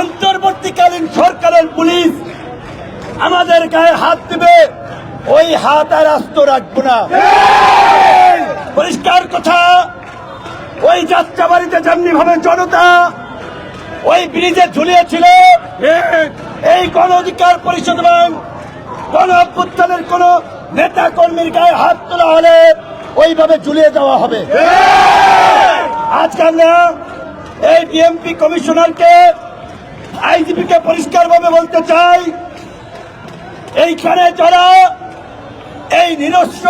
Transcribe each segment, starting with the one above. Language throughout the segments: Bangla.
অন্তর্বর্তীকালীন সরকারের পুলিশ আমাদের গায়ে হাত দিবে। ওই হাত আর আস্ত রাখব না। পরিষ্কার কথা, ওই যাত্রা বাড়িতে যেমনি ভাবে জনতা ওই ব্রিজে ঝুলিয়েছিল, এই গণ অধিকার পরিষদ এবং গণ অভ্যুত্থানের কোন নেতা কর্মীর গায়ে হাত তোলা হলে ওইভাবে ঝুলিয়ে দেওয়া হবে। আজকে আমরা এই ডিএমপি কমিশনারকে আইজিপি কে পরিষ্কারভাবে বলতে চাই এইখানে যারা এই নিরস্ব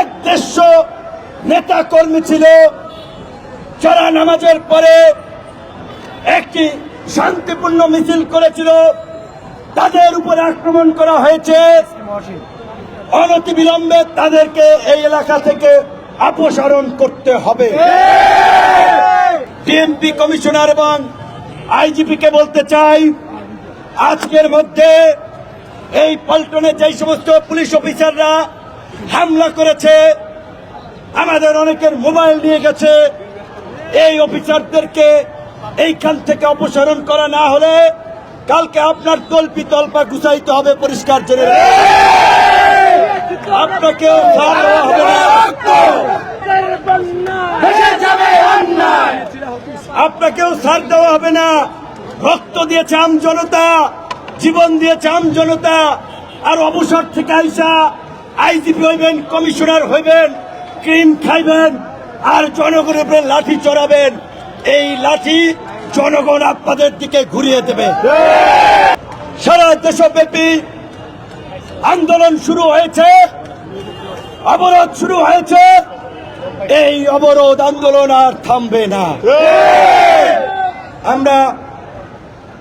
এক দেশ নেতা কর্মী ছিল যারা নামাজের পরে একটি শান্তিপূর্ণ মিছিল করেছিল তাদের উপরে আক্রমণ করা হয়েছে। অনতি বিলম্বে তাদেরকে এই এলাকা থেকে অপসারণ করতে হবে। ডিএমপি কমিশনার এবং আইজিপি কে বলতে চাই, আজকের মধ্যে এই পল্টনে যেই সমস্ত পুলিশ অফিসাররা হামলা করেছে, আমাদের অনেকের মোবাইল নিয়ে গেছে, এই অফিসারদেরকে এইখান থেকে অপসারণ করা না হলে কালকে আপনার তল্পি তল্পা গুছাইতে হবে পরিষ্কার জেনে হবে না আপনাকেও ছাড় দেওয়া হবে না। রক্ত দিয়েছে আম জনতা, জীবন দিয়েছে আম জনতা। আর অবসর থেকে আইসা আইজিপি হইবেন, কমিশনার হইবেন, ক্রিম খাইবেন, আর জনগণের উপরে লাঠি চড়াবেন। এই লাঠি জনগণ আপনাদের দিকে ঘুরিয়ে দেবে। সারা দেশব্যাপী আন্দোলন শুরু হয়েছে, অবরোধ শুরু হয়েছে। এই অবরোধ আন্দোলন আর থামবে না। আমরা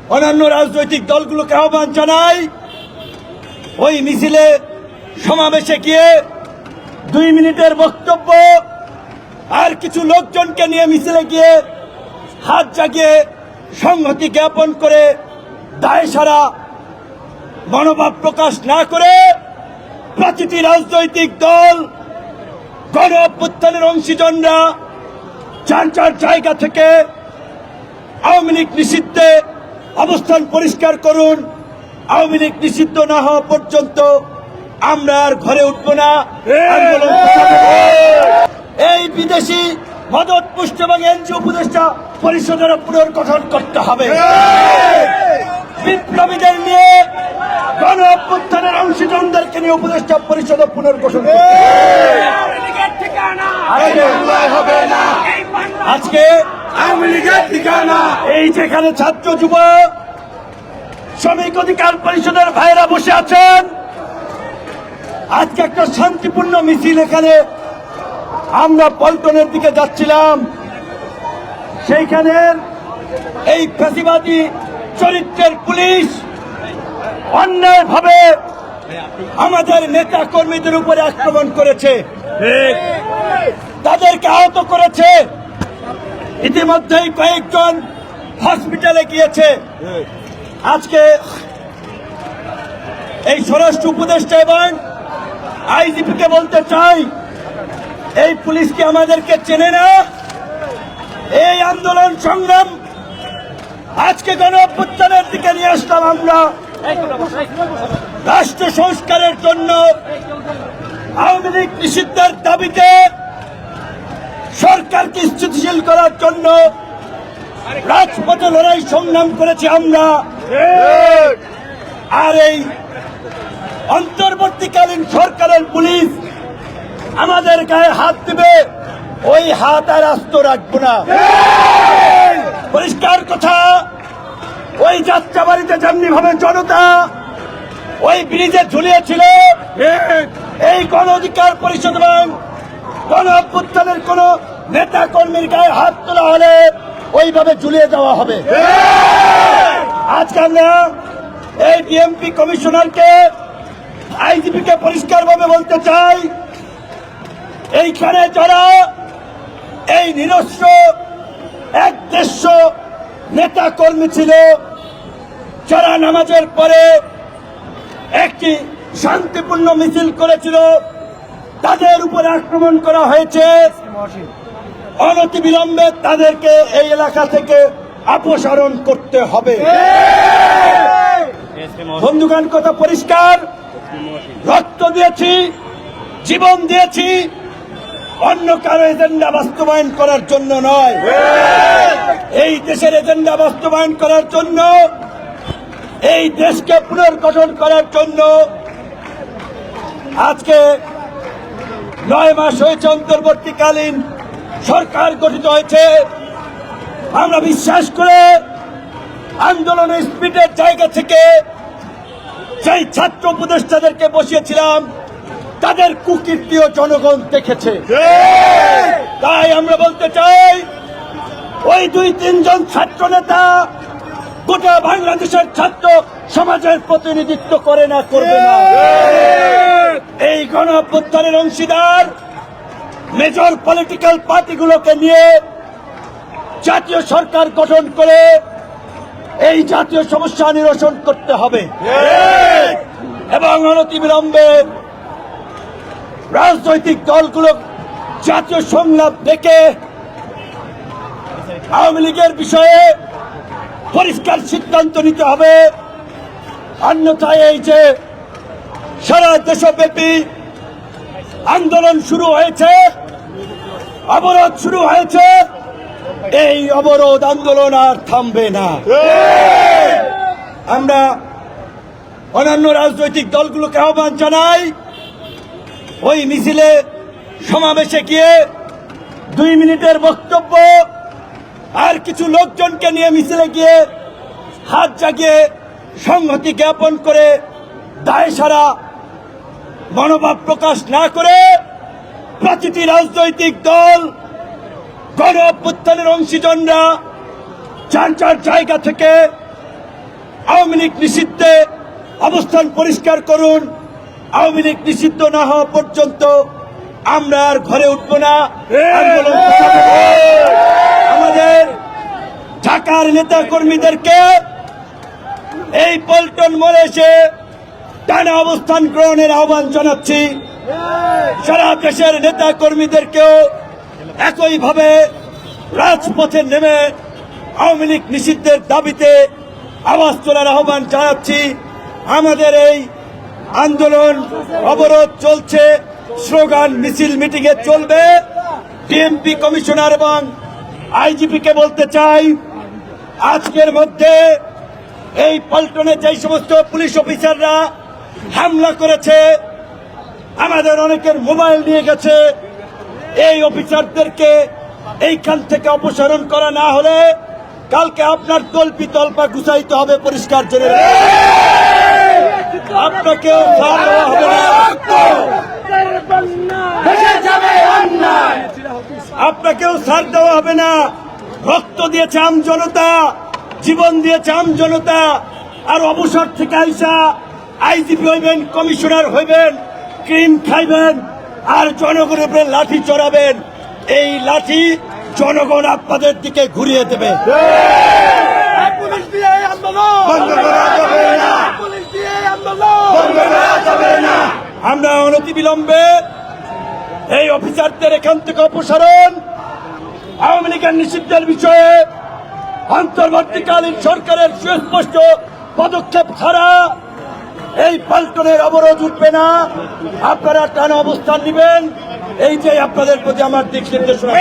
অন্যান্য রাজনৈতিক দলগুলোকে আহ্বান জানাই, ওই মিছিলে সমাবেশে গিয়ে দুই মিনিটের বক্তব্য আর কিছু লোকজনকে নিয়ে মিছিলে গিয়ে হাত জাগিয়ে সংহতি জ্ঞাপন করে দায় সারা মনোভাব প্রকাশ না করে প্রতিটি রাজনৈতিক দল গণ অভ্যুত্থানের অংশীজনরা চার চার জায়গা থেকে আওয়ামী লীগ নিষিদ্ধে অবস্থান পরিষ্কার করুন। আওয়ামী লীগ নিষিদ্ধ না হওয়া পর্যন্ত আমরা আর ঘরে উঠবো না। এই! বিদেশি মদত পুষ্ট এবং এনজিও উপদেষ্টা পরিষদের পুনর্গঠন করতে হবে। বিপ্লবীদের নিয়ে গণ অভ্যুত্থানের অংশীজনদেরকে নিয়ে উপদেষ্টা পরিষদ পুনর্গঠন করতে হবে। আজকে- আজকে আওয়ামী লীগের ঠিকানা। এই যেখানে ছাত্র যুব শ্রমিক অধিকার পরিষদের ভাইরা বসে আছেন আজকে একটা শান্তিপূর্ণ মিছিল এখানে আমরা পল্টনের দিকে যাচ্ছিলাম। সেইখানে এই ফ্যাসিবাদী চরিত্রের পুলিশ অন্যায়ভাবে আমাদের নেতা কর্মীদের উপরে আক্রমণ করেছে। তাদেরকে আহত করেছে। ইতিমধ্যেই কয়েকজন হসপিটালে গিয়েছে। আজকে এই স্বরাষ্ট্র উপদেষ্টা এবং আইজিপি কে বলতে চাই, এই পুলিশ কি আমাদেরকে চেনে না? এই আন্দোলন সংগ্রাম আজকে গণ অভ্যুত্থানের দিকে নিয়ে আসলাম আমরা। রাষ্ট্র সংস্কারের জন্য আওয়ামী লীগ নিষিদ্ধের দাবিতে সরকারকে স্থিতিশীল করার জন্য রাজপথে লড়াই সংগ্রাম করেছি আমরা। আর এই অন্তর্বর্তীকালীন সরকারের পুলিশ আমাদের গায়ে হাত দিবে ওই হাত আর আস্ত রাখব না। পরিষ্কার কথা ওই যাত্রা বাড়িতে যেমনি ভাবে জনতা ওই ব্রিজে ঝুলিয়েছিল এই গণ অধিকার পরিষদ এবং গণ অভ্যুত্থানের কোন নেতা কর্মীর গায়ে হাত তোলা হলে ওইভাবে ঝুলিয়ে দেওয়া হবে। আজকে আমরা এই ডিএমপি কমিশনারকে আইজিপি কে পরিষ্কারভাবে বলতে চাই, এইখানে যারা এই নিরস্ব এক দেড়শ নেতা কর্মী ছিল, যারা নামাজের পরে একটি শান্তিপূর্ণ মিছিল করেছিল, তাদের উপরে আক্রমণ করা হয়েছে। অনতি বিলম্বে তাদেরকে এই এলাকা থেকে অপসারণ করতে হবে। বন্ধুগান কথা পরিষ্কার। রক্ত দিয়েছি, জীবন দিয়েছি, অন্য কারও এজেন্ডা বাস্তবায়ন করার জন্য নয়। এই দেশের এজেন্ডা বাস্তবায়ন করার জন্য, এই দেশকে পুনর্গঠন করার জন্য আজকে নয় মাস হয়েছে অন্তর্বর্তীকালীন সরকার গঠিত হয়েছে। আমরা বিশ্বাস করে আন্দোলনের স্পিডের জায়গা থেকে সেই ছাত্র উপদেষ্টাদেরকে বসিয়েছিলাম তাদের কুকীর্তিও জনগণ দেখেছে। তাই আমরা বলতে চাই ওই দুই তিনজন ছাত্র নেতা গোটা বাংলাদেশের ছাত্র সমাজের প্রতিনিধিত্ব করে না করবে না। এই গণ অভ্যুত্থানের অংশীদার মেজর পলিটিক্যাল পার্টিগুলোকে নিয়ে জাতীয় সরকার গঠন করে এই জাতীয় সমস্যা নিরসন করতে হবে। এবং অনতিবিলম্বে রাজনৈতিক দলগুলো জাতীয় সংলাপ ডেকে আওয়ামী লীগের বিষয়ে পরিষ্কার সিদ্ধান্ত নিতে হবে। অন্যথায় এই যে সারা দেশব্যাপী আন্দোলন শুরু হয়েছে, অবরোধ শুরু হয়েছে, এই অবরোধ আন্দোলন আর থামবে না। আমরা অন্যান্য রাজনৈতিক দলগুলোকে আহ্বান জানাই, ওই মিছিলে সমাবেশে গিয়ে দুই মিনিটের বক্তব্য, আর কিছু লোকজনকে নিয়ে মিছিলে গিয়ে হাত জাগিয়ে সংহতি জ্ঞাপন করে দায় সারা মনোভাব প্রকাশ না করে প্রতিটি রাজনৈতিক দল গণ অভ্যুত্থানের অংশীজনরা যার যার জায়গা থেকে আওয়ামী লীগ নিষিদ্ধে অবস্থান পরিষ্কার করুন, আওয়ামী লীগ নিষিদ্ধ না হওয়া পর্যন্ত আমরা আর ঘরে উঠবো না আমাদের ঢাকার নেতা কর্মীদেরকে এই পল্টন মোড়ে এসে টানা অবস্থান গ্রহণের আহ্বান জানাচ্ছি। সারা দেশের নেতা কর্মীদেরকেও একইভাবে রাজপথে নেমে আওয়ামী লীগ নিষিদ্ধের দাবিতে আওয়াজ তোলার আহ্বান জানাচ্ছি। আমাদের এই আন্দোলন অবরোধ চলছে, স্লোগান, মিছিল মিটিং এ চলবে ডিএমপি কমিশনার এবং আইজিপি কে বলতে চাই, আজকের মধ্যে এই পল্টনে যেই সমস্ত পুলিশ অফিসাররা হামলা করেছে। আমাদের অনেকের মোবাইল নিয়ে গেছে। এই অফিসারদেরকে এইখান থেকে অপসারণ করা না হলে কালকে আপনার তল্পি তল্পা গুছাইতে হবে পরিষ্কার জেনে রাখুন। আপনাকেও ছাড় দেওয়া হবে না। আপনাকেও ছাড় দেওয়া হবে না। রক্ত দিয়েছে আম জনতা, জীবন দিয়েছে আম জনতা। আর অবসর থেকে আইসা আইজিপি হইবেন কমিশনার হইবেন ক্রিম খাইবেন আর জনগণের উপরে লাঠি চড়াবেন। এই লাঠি জনগণ আপনাদের দিকে ঘুরিয়ে দেবে। আমরা অনতিবিলম্বে এই অফিসারদের এখান থেকে অপসারণ আওয়ামী লীগের নিষিদ্ধের বিষয়ে অন্তর্বর্তীকালীন সরকারের সুস্পষ্ট পদক্ষেপ ছাড়া এই পাল্টনের অবরোধ উঠবে না। আপনারা টানা অবস্থান নেবেন। এই যে আপনাদের প্রতি আমার দিক নির্দেশনা।